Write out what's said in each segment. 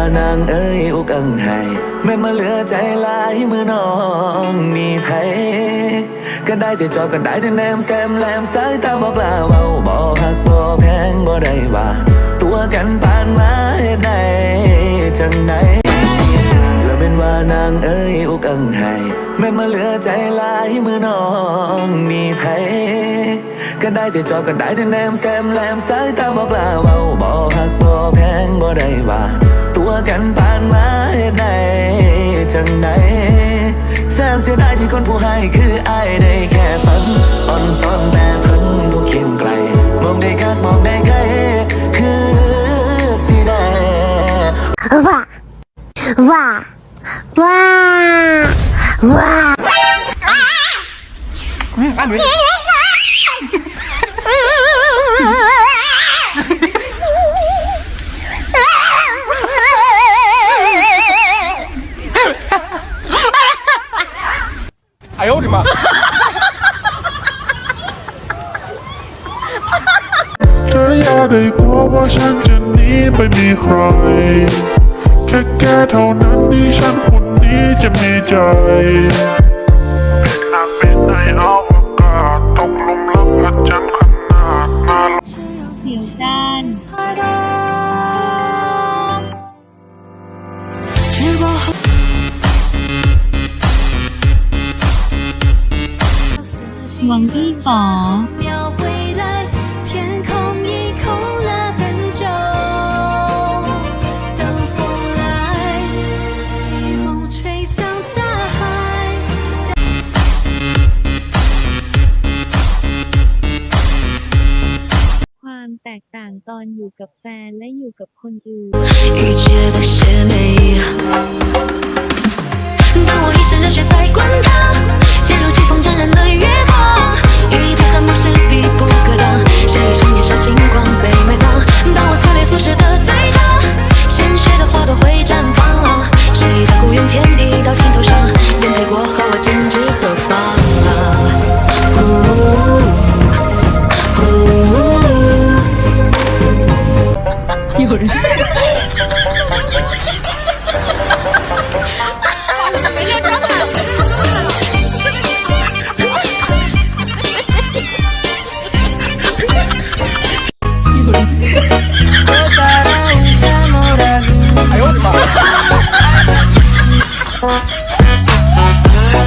านางเอ้ยอุกังไห้แม่มาเหลือใจลายมือน้องมีไผก็ได้แต่จอบกันได้แต่แนมแซมแลมสายตาบอกลาเว้าบ่หักบ่แพงบ่ได้ว่า ตัวกันปานมาเฮ็ดได้จังไดแล้วเป็นว่านางเอ้ยอุกังไห้แม่มาเหลือใจลายมือน้องมีไผก็ได้แต่จอบกันได้แต่แนมแซมแลมสายตาบอกลาเว้าบ่หักบ่แพงบ่ได้ว่า กันผ่านมาเหตุใดจังไหนแซมเสียดายที่คนผู้ให้คืออายได้แค่ฝันอ่อนซ้อนแต่เพิ่นผู้เคียงไกล มองได้คาดมองได้ไกลคือสิได้ว่าว่าว่าว่า เธออย่าได้กลัวว่าฉันจะหนีไปมีใคร แค่แกเท่านั้นที่ฉันคนนี้จะมีใจเป็นอาเป็นในอวกาศตกหลุมรักพระจันทร์ขนาดนาลเสียวจานหวังอี้ป๋อ กับแฟนและอยู่กับคนอื่น 遇见的些美。当我一身热血在滚烫，渐入季风沾染了月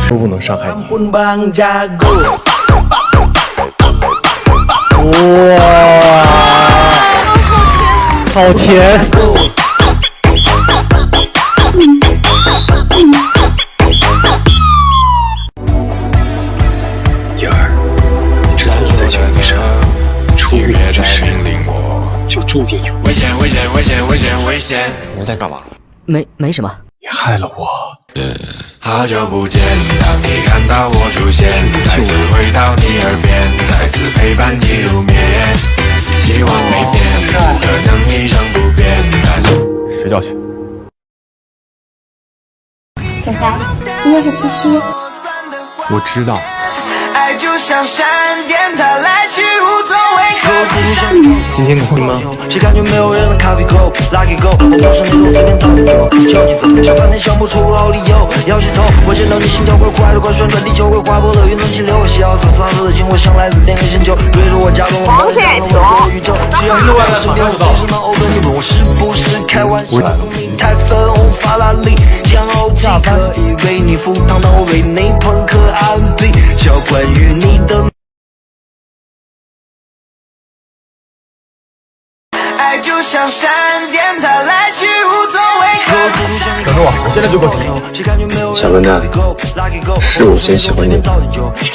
都不能伤害你。哇，好甜！燕儿，你知道我在酒地上出别的事命令我，就注定有危险，危险，危险，危险，危险！你在干嘛？没没什么，你害了我。好久不见，当你看到我出现，再次回到你耳边，再次陪伴你入眠。希望没变，不可能一成不变。但睡觉去。仔仔，今天是七夕，我知道，爱就像闪电，它来？今天空吗？谁感觉没有人能，lucky go，我都是那种随便套的球，交几分，想半天想不出好理由，摇起头，我见到你心跳快快，快旋转，地球会划破了云层气流，潇洒洒的经过像来自星球，对着我假装我梦想了我的宇宙，只要你在我身边，我随时能 open，你问我是不是开玩笑？你太粉红法拉可以为你赴汤蹈为你朋克安比，教关于你的。就像闪电，它来去无踪，为何？等着我，我现在就过去。小笨蛋是我先喜欢你的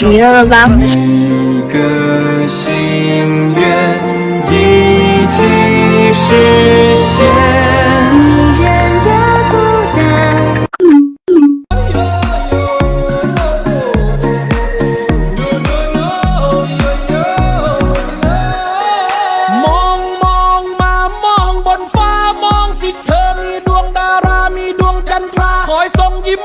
你认了吧？一个心愿一起实现。 ทราคอยส่งยิ้ม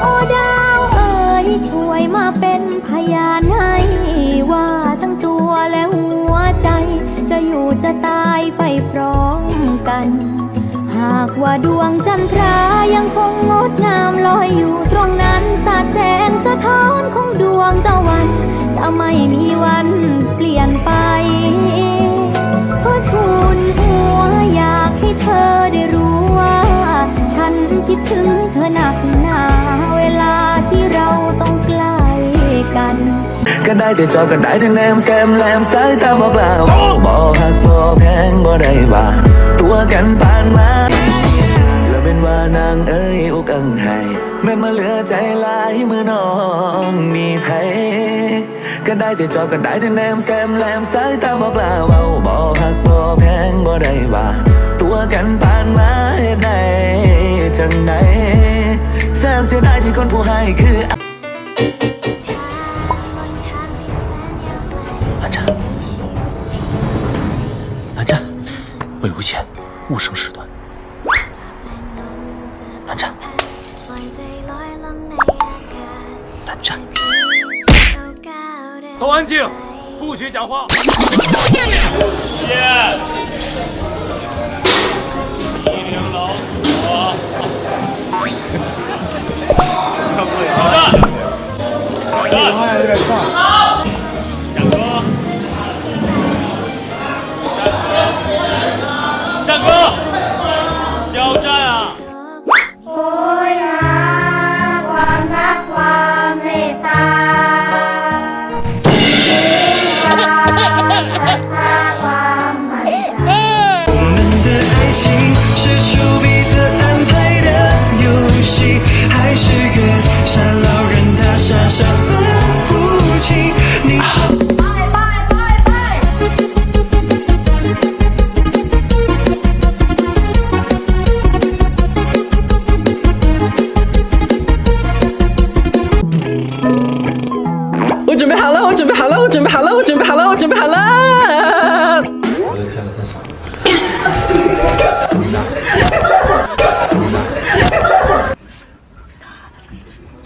โอ้ดาวเอ๋ยช่วยมาเป็นพยานให้ว่าทั้งตัวและหัวใจ จะอยู่จะตายไปพร้อมกัน หากว่าดวงจันทรายังคงงดงามลอยอยู่ตรงนั้นสาดแสงสะท้อนของดวงตะวัน จะไม่มีวันเปลี่ยนไปทอทูลหัวอยากให้เธอได้รู้ ถึงเธอหนักหนาเวลาที่เราต้องใกล้กัน ก็ได้แต่จอบก็ได้แต่แนมแซมแลมสายตาบอกลาเว้าบ่หักบ่แพงบ่ได้ว่า ตัวกันปานมาแล้วเป็นว่านางเอ้ยอุกังไห้แม่มาเหลือใจลายมือน้องมีไผก็ได้แต่จอบก็ได้แต่แนมแซมแลมสายตาบอกลาเว้าบ่หักบ่แพงบ่ได้ว่า ตัวกันปานมาเฮ็ดได้ จังใดแซมเสียดายที่คนผู้ให้คือ 蓝湛，蓝湛，魏无羡，勿生事端。蓝湛，蓝湛，都安静，不许讲话。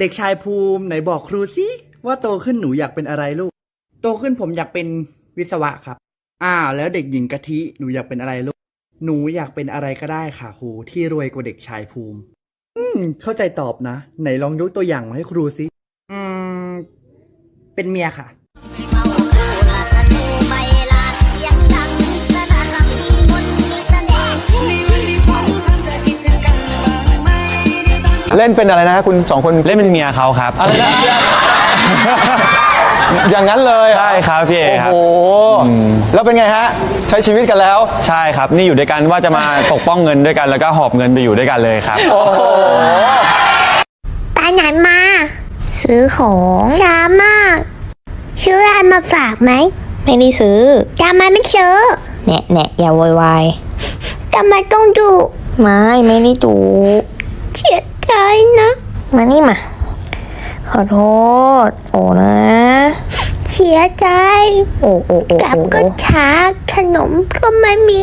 เด็กชายภูมิไหนบอกครูสิว่าโตขึ้นหนูอยากเป็นอะไรลูก โตขึ้นผมอยากเป็นวิศวะครับ อ้าวแล้วเด็กหญิงกะทิหนูอยากเป็นอะไรลูก หนูอยากเป็นอะไรก็ได้ค่ะครูที่รวยกว่าเด็กชายภูมิ อืม เข้าใจตอบนะ ไหนลองยกตัวอย่างมาให้ครูสิ อืม เป็นเมียค่ะ เล่นเป็นอะไรนะคุณสองคนเล่นเป็นเมียเขาครับอะไรนะ อย่างนั้นเลยเหรอใช่ครับพี่เอครับ โอ้โหอืมแล้วเป็นไงฮะ ใช้ชีวิตกันแล้ว ใช่ครับ นี่อยู่ด้วยกันว่าจะมาปกป้องเงินด้วยกัน แล้วก็หอบเงินไปอยู่ด้วยกันเลยครับโอ้โหไปไหนมา ซื้อของช้ามาก ซื้ออะไรมาฝากไหมไม่ได้ซื้อทำไมไม่ซื้อแน่แน่อย่าโวยวายทำไมต้องดุไม่ไม่ได้ดุเสีย ใจนะ มานี่มา ขอโทษ โอ้นะ เสียใจ โอ้โอ้โอ้กลับก็ช้าขนมก็ไม่มี